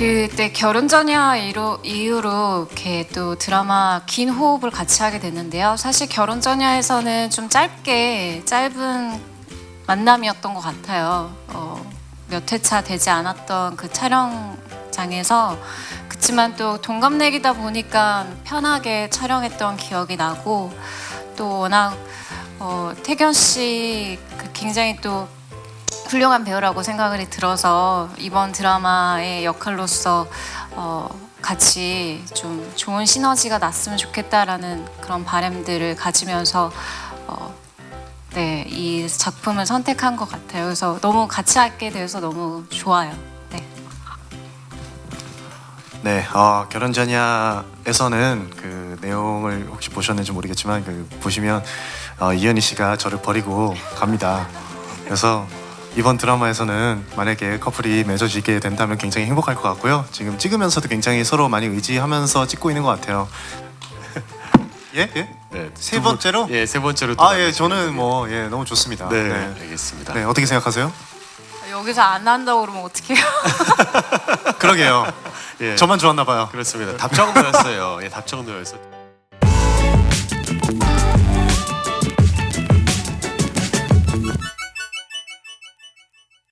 그때 결혼 전야 이로, 이후로 이렇게 또 드라마 긴 호흡을 같이 하게 됐는데요. 사실 결혼 전야에서는 좀 짧게 짧은 만남이었던 것 같아요. 어, 몇 회차 되지 않았던 그 촬영장에서 그치만 또 동갑내기다 보니까 편하게 촬영했던 기억이 나고 또 워낙 어, 태견 씨그 굉장히 또 훌륭한 배우라고 생각이 들어서 이번 드라마의 역할로서 어, 같이 좀 좋은 시너지가 났으면 좋겠다라는 그런 바람들을 가지면서 어, 네, 이 작품을 선택한 것 같아요. 그래서 너무 같이 하게 돼서 너무 좋아요. 네. 네, 어, 결혼 전야에서는 그 내용을 혹시 보셨는지 모르겠지만 그 보시면 어, 이현희 씨가 저를 버리고 갑니다. 그래서 이번 드라마에서는 만약에 커플이 맺어지게 된다면 굉장히 행복할 것 같고요. 지금 찍으면서도 굉장히 서로 많이 의지하면서 찍고 있는 것 같아요. 예? 예? 네, 세두 번째로? 예, 세 번째로. 또 아, 예, 저는. 뭐 예, 너무 좋습니다. 네, 네. 알겠습니다. 네, 어떻게 생각하세요? 여기서 안 한다고 그러면 어떡해요? 그러게요. 예, 저만 좋았나 봐요. 그렇습니다. 답정너였어요. 예, 답정너였어.